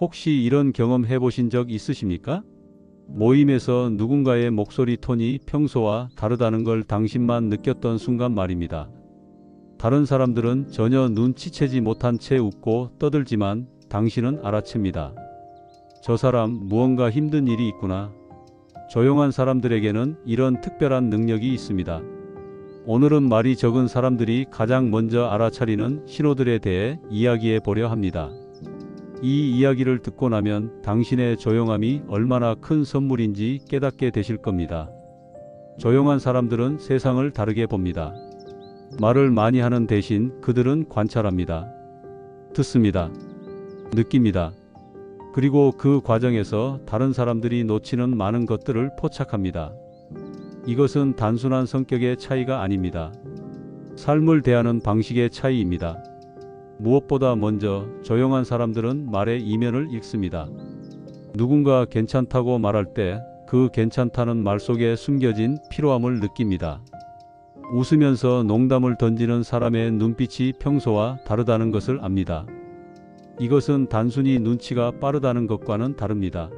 혹시 이런 경험 해보신 적 있으십니까? 모임에서 누군가의 목소리 톤이 평소와 다르다는 걸 당신만 느꼈던 순간 말입니다. 다른 사람들은 전혀 눈치채지 못한 채 웃고 떠들지만 당신은 알아챕니다. 저 사람 무언가 힘든 일이 있구나. 조용한 사람들에게는 이런 특별한 능력이 있습니다. 오늘은 말이 적은 사람들이 가장 먼저 알아차리는 신호들에 대해 이야기해 보려 합니다. 이 이야기를 듣고 나면 당신의 조용함이 얼마나 큰 선물인지 깨닫게 되실 겁니다. 조용한 사람들은 세상을 다르게 봅니다. 말을 많이 하는 대신 그들은 관찰합니다. 듣습니다. 느낍니다. 그리고 그 과정에서 다른 사람들이 놓치는 많은 것들을 포착합니다. 이것은 단순한 성격의 차이가 아닙니다. 삶을 대하는 방식의 차이입니다. 무엇보다 먼저 조용한 사람들은 말의 이면을 읽습니다. 누군가 괜찮다고 말할 때 그 괜찮다는 말 속에 숨겨진 피로함을 느낍니다. 웃으면서 농담을 던지는 사람의 눈빛이 평소와 다르다는 것을 압니다. 이것은 단순히 눈치가 빠르다는 것과는 다릅니다.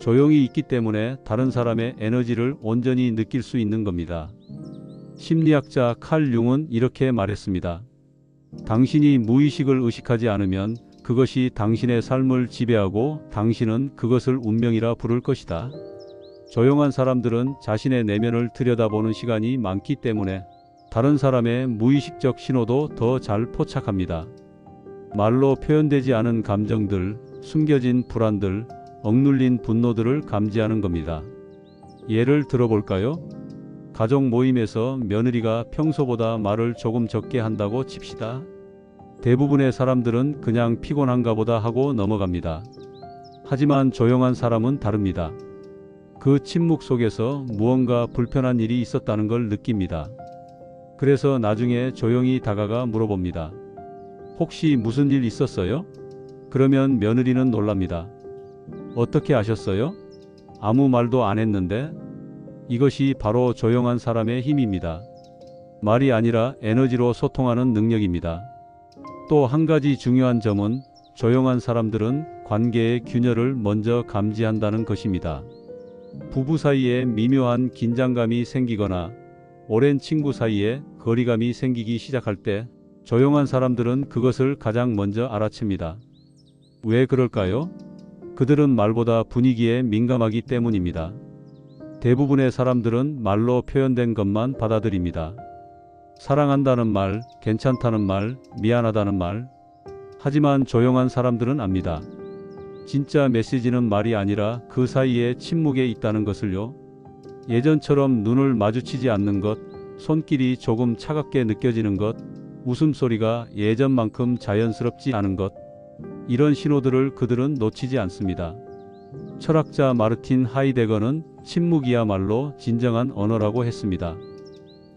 조용히 있기 때문에 다른 사람의 에너지를 온전히 느낄 수 있는 겁니다. 심리학자 칼 융은 이렇게 말했습니다. 당신이 무의식을 의식하지 않으면 그것이 당신의 삶을 지배하고 당신은 그것을 운명이라 부를 것이다. 조용한 사람들은 자신의 내면을 들여다보는 시간이 많기 때문에 다른 사람의 무의식적 신호도 더 잘 포착합니다. 말로 표현되지 않은 감정들, 숨겨진 불안들, 억눌린 분노들을 감지하는 겁니다. 예를 들어볼까요? 가족 모임에서 며느리가 평소보다 말을 조금 적게 한다고 칩시다. 대부분의 사람들은 그냥 피곤한가 보다 하고 넘어갑니다. 하지만 조용한 사람은 다릅니다. 그 침묵 속에서 무언가 불편한 일이 있었다는 걸 느낍니다. 그래서 나중에 조용히 다가가 물어봅니다. 혹시 무슨 일 있었어요? 그러면 며느리는 놀랍니다. 어떻게 아셨어요? 아무 말도 안 했는데? 이것이 바로 조용한 사람의 힘입니다. 말이 아니라 에너지로 소통하는 능력입니다. 또 한 가지 중요한 점은 조용한 사람들은 관계의 균열을 먼저 감지한다는 것입니다. 부부 사이에 미묘한 긴장감이 생기거나 오랜 친구 사이에 거리감이 생기기 시작할 때 조용한 사람들은 그것을 가장 먼저 알아챕니다. 왜 그럴까요? 그들은 말보다 분위기에 민감하기 때문입니다. 대부분의 사람들은 말로 표현된 것만 받아들입니다. 사랑한다는 말, 괜찮다는 말, 미안하다는 말. 하지만 조용한 사람들은 압니다. 진짜 메시지는 말이 아니라 그 사이에 침묵에 있다는 것을요. 예전처럼 눈을 마주치지 않는 것, 손길이 조금 차갑게 느껴지는 것, 웃음소리가 예전만큼 자연스럽지 않은 것, 이런 신호들을 그들은 놓치지 않습니다. 철학자 마르틴 하이데거는 침묵이야말로 진정한 언어라고 했습니다.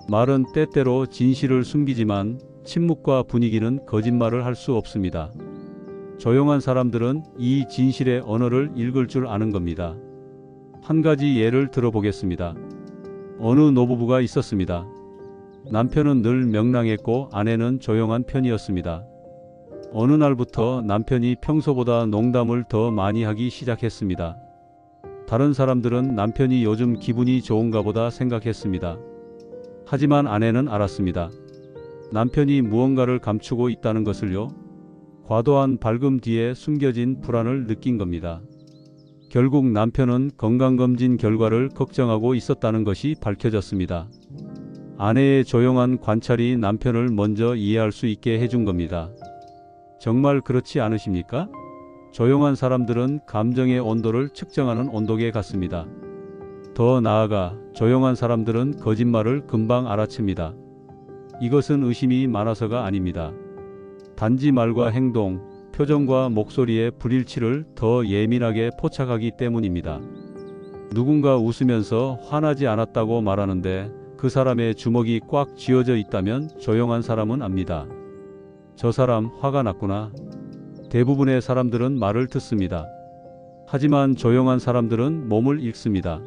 말은 때때로 진실을 숨기지만 침묵과 분위기는 거짓말을 할 수 없습니다. 조용한 사람들은 이 진실의 언어를 읽을 줄 아는 겁니다. 한 가지 예를 들어보겠습니다. 어느 노부부가 있었습니다. 남편은 늘 명랑했고 아내는 조용한 편이었습니다. 어느 날부터 남편이 평소보다 농담을 더 많이 하기 시작했습니다. 다른 사람들은 남편이 요즘 기분이 좋은가 보다 생각했습니다. 하지만 아내는 알았습니다. 남편이 무언가를 감추고 있다는 것을요. 과도한 밝음 뒤에 숨겨진 불안을 느낀 겁니다. 결국 남편은 건강검진 결과를 걱정하고 있었다는 것이 밝혀졌습니다. 아내의 조용한 관찰이 남편을 먼저 이해할 수 있게 해준 겁니다. 정말 그렇지 않으십니까? 조용한 사람들은 감정의 온도를 측정하는 온도계 같습니다. 더 나아가 조용한 사람들은 거짓말을 금방 알아챕니다. 이것은 의심이 많아서가 아닙니다. 단지 말과 행동, 표정과 목소리의 불일치를 더 예민하게 포착하기 때문입니다. 누군가 웃으면서 화나지 않았다고 말하는데 그 사람의 주먹이 꽉 쥐어져 있다면 조용한 사람은 압니다. 저 사람 화가 났구나. 대부분의 사람들은 말을 듣습니다. 하지만 조용한 사람들은 몸을 읽습니다.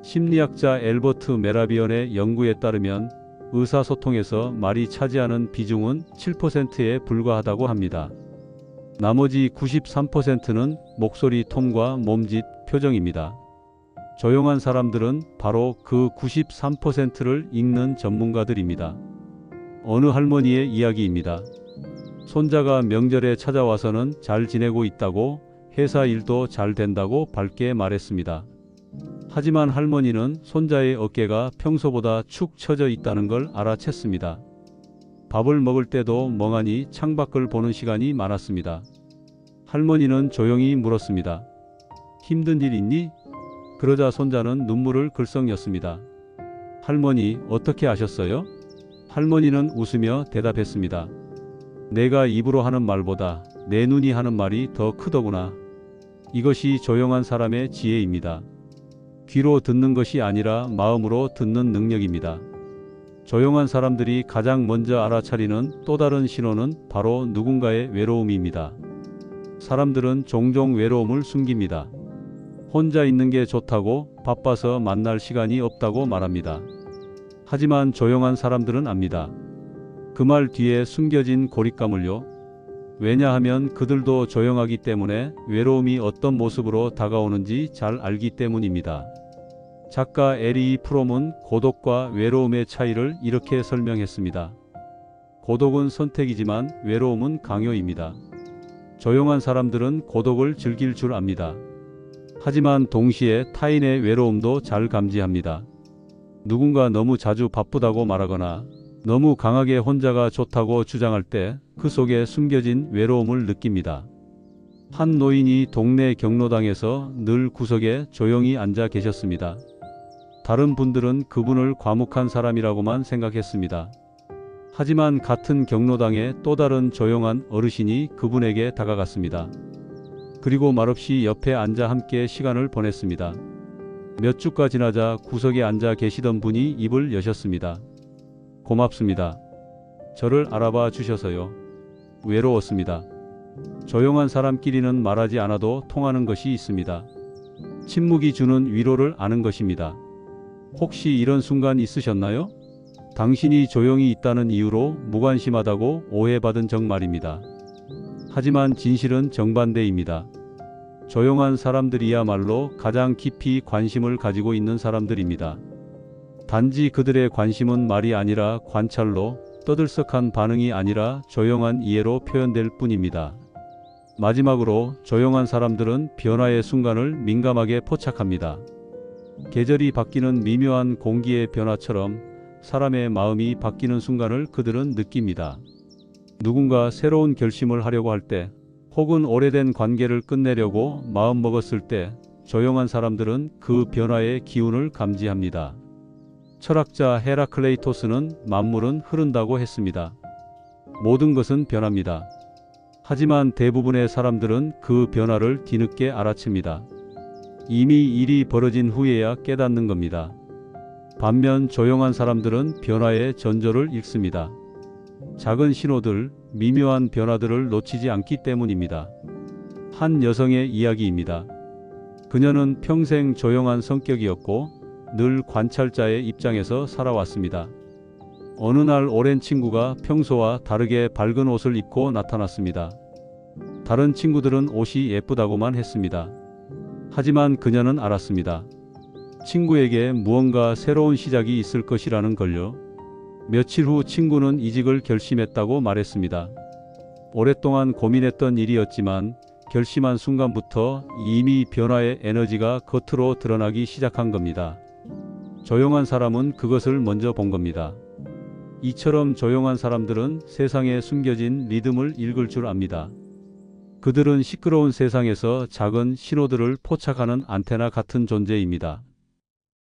심리학자 엘버트 메라비언의 연구에 따르면 의사소통에서 말이 차지하는 비중은 7%에 불과하다고 합니다. 나머지 93%는 목소리 톤과 몸짓, 표정입니다. 조용한 사람들은 바로 그 93%를 읽는 전문가들입니다. 어느 할머니의 이야기입니다. 손자가 명절에 찾아와서는 잘 지내고 있다고 회사 일도 잘 된다고 밝게 말했습니다. 하지만 할머니는 손자의 어깨가 평소보다 축 처져 있다는 걸 알아챘습니다. 밥을 먹을 때도 멍하니 창밖을 보는 시간이 많았습니다. 할머니는 조용히 물었습니다. 힘든 일 있니? 그러자 손자는 눈물을 글썽였습니다. 할머니, 어떻게 아셨어요? 할머니는 웃으며 대답했습니다. 내가 입으로 하는 말보다 내 눈이 하는 말이 더 크더구나. 이것이 조용한 사람의 지혜입니다. 귀로 듣는 것이 아니라 마음으로 듣는 능력입니다. 조용한 사람들이 가장 먼저 알아차리는 또 다른 신호는 바로 누군가의 외로움입니다. 사람들은 종종 외로움을 숨깁니다. 혼자 있는 게 좋다고 바빠서 만날 시간이 없다고 말합니다. 하지만 조용한 사람들은 압니다. 그 말 뒤에 숨겨진 고립감을요. 왜냐하면 그들도 조용하기 때문에 외로움이 어떤 모습으로 다가오는지 잘 알기 때문입니다. 작가 에리 프롬은 고독과 외로움의 차이를 이렇게 설명했습니다. 고독은 선택이지만 외로움은 강요입니다. 조용한 사람들은 고독을 즐길 줄 압니다. 하지만 동시에 타인의 외로움도 잘 감지합니다. 누군가 너무 자주 바쁘다고 말하거나 너무 강하게 혼자가 좋다고 주장할 때 그 속에 숨겨진 외로움을 느낍니다. 한 노인이 동네 경로당에서 늘 구석에 조용히 앉아 계셨습니다. 다른 분들은 그분을 과묵한 사람이라고만 생각했습니다. 하지만 같은 경로당에 또 다른 조용한 어르신이 그분에게 다가갔습니다. 그리고 말없이 옆에 앉아 함께 시간을 보냈습니다. 몇 주가 지나자 구석에 앉아 계시던 분이 입을 여셨습니다. 고맙습니다. 저를 알아봐 주셔서요. 외로웠습니다. 조용한 사람끼리는 말하지 않아도 통하는 것이 있습니다. 침묵이 주는 위로를 아는 것입니다. 혹시 이런 순간 있으셨나요? 당신이 조용히 있다는 이유로 무관심하다고 오해받은 적 말입니다. 하지만 진실은 정반대입니다. 조용한 사람들이야말로 가장 깊이 관심을 가지고 있는 사람들입니다. 단지 그들의 관심은 말이 아니라 관찰로 떠들썩한 반응이 아니라 조용한 이해로 표현될 뿐입니다. 마지막으로 조용한 사람들은 변화의 순간을 민감하게 포착합니다. 계절이 바뀌는 미묘한 공기의 변화처럼 사람의 마음이 바뀌는 순간을 그들은 느낍니다. 누군가 새로운 결심을 하려고 할 때, 혹은 오래된 관계를 끝내려고 마음 먹었을 때, 조용한 사람들은 그 변화의 기운을 감지합니다. 철학자 헤라클레이토스는 만물은 흐른다고 했습니다. 모든 것은 변합니다. 하지만 대부분의 사람들은 그 변화를 뒤늦게 알아챕니다. 이미 일이 벌어진 후에야 깨닫는 겁니다. 반면 조용한 사람들은 변화의 전조를 읽습니다. 작은 신호들, 미묘한 변화들을 놓치지 않기 때문입니다. 한 여성의 이야기입니다. 그녀는 평생 조용한 성격이었고 늘 관찰자의 입장에서 살아왔습니다. 어느 날 오랜 친구가 평소와 다르게 밝은 옷을 입고 나타났습니다. 다른 친구들은 옷이 예쁘다고만 했습니다. 하지만 그녀는 알았습니다. 친구에게 무언가 새로운 시작이 있을 것이라는 걸요. 며칠 후 친구는 이직을 결심했다고 말했습니다. 오랫동안 고민했던 일이었지만 결심한 순간부터 이미 변화의 에너지가 겉으로 드러나기 시작한 겁니다. 조용한 사람은 그것을 먼저 본 겁니다. 이처럼 조용한 사람들은 세상에 숨겨진 리듬을 읽을 줄 압니다. 그들은 시끄러운 세상에서 작은 신호들을 포착하는 안테나 같은 존재입니다.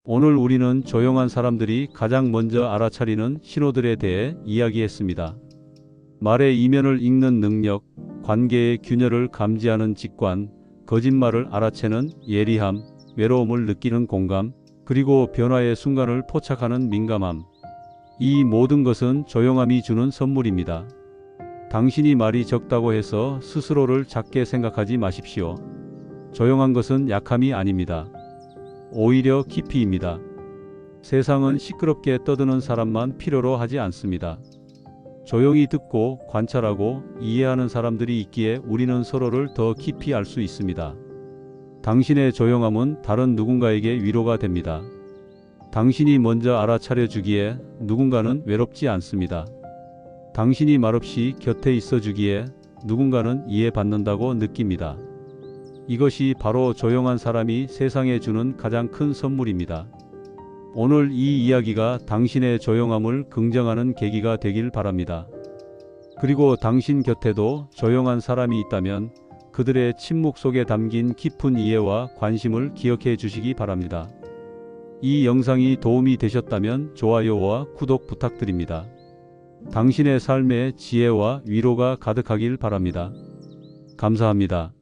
오늘 우리는 조용한 사람들이 가장 먼저 알아차리는 신호들에 대해 이야기했습니다. 말의 이면을 읽는 능력, 관계의 균열을 감지하는 직관, 거짓말을 알아채는 예리함, 외로움을 느끼는 공감, 그리고 변화의 순간을 포착하는 민감함. 이 모든 것은 조용함이 주는 선물입니다. 당신이 말이 적다고 해서 스스로를 작게 생각하지 마십시오. 조용한 것은 약함이 아닙니다. 오히려 깊이입니다. 세상은 시끄럽게 떠드는 사람만 필요로 하지 않습니다. 조용히 듣고 관찰하고 이해하는 사람들이 있기에 우리는 서로를 더 깊이 알 수 있습니다. 당신의 조용함은 다른 누군가에게 위로가 됩니다. 당신이 먼저 알아차려 주기에 누군가는 외롭지 않습니다. 당신이 말없이 곁에 있어 주기에 누군가는 이해받는다고 느낍니다. 이것이 바로 조용한 사람이 세상에 주는 가장 큰 선물입니다. 오늘 이 이야기가 당신의 조용함을 긍정하는 계기가 되길 바랍니다. 그리고 당신 곁에도 조용한 사람이 있다면 그들의 침묵 속에 담긴 깊은 이해와 관심을 기억해 주시기 바랍니다. 이 영상이 도움이 되셨다면 좋아요와 구독 부탁드립니다. 당신의 삶에 지혜와 위로가 가득하길 바랍니다. 감사합니다.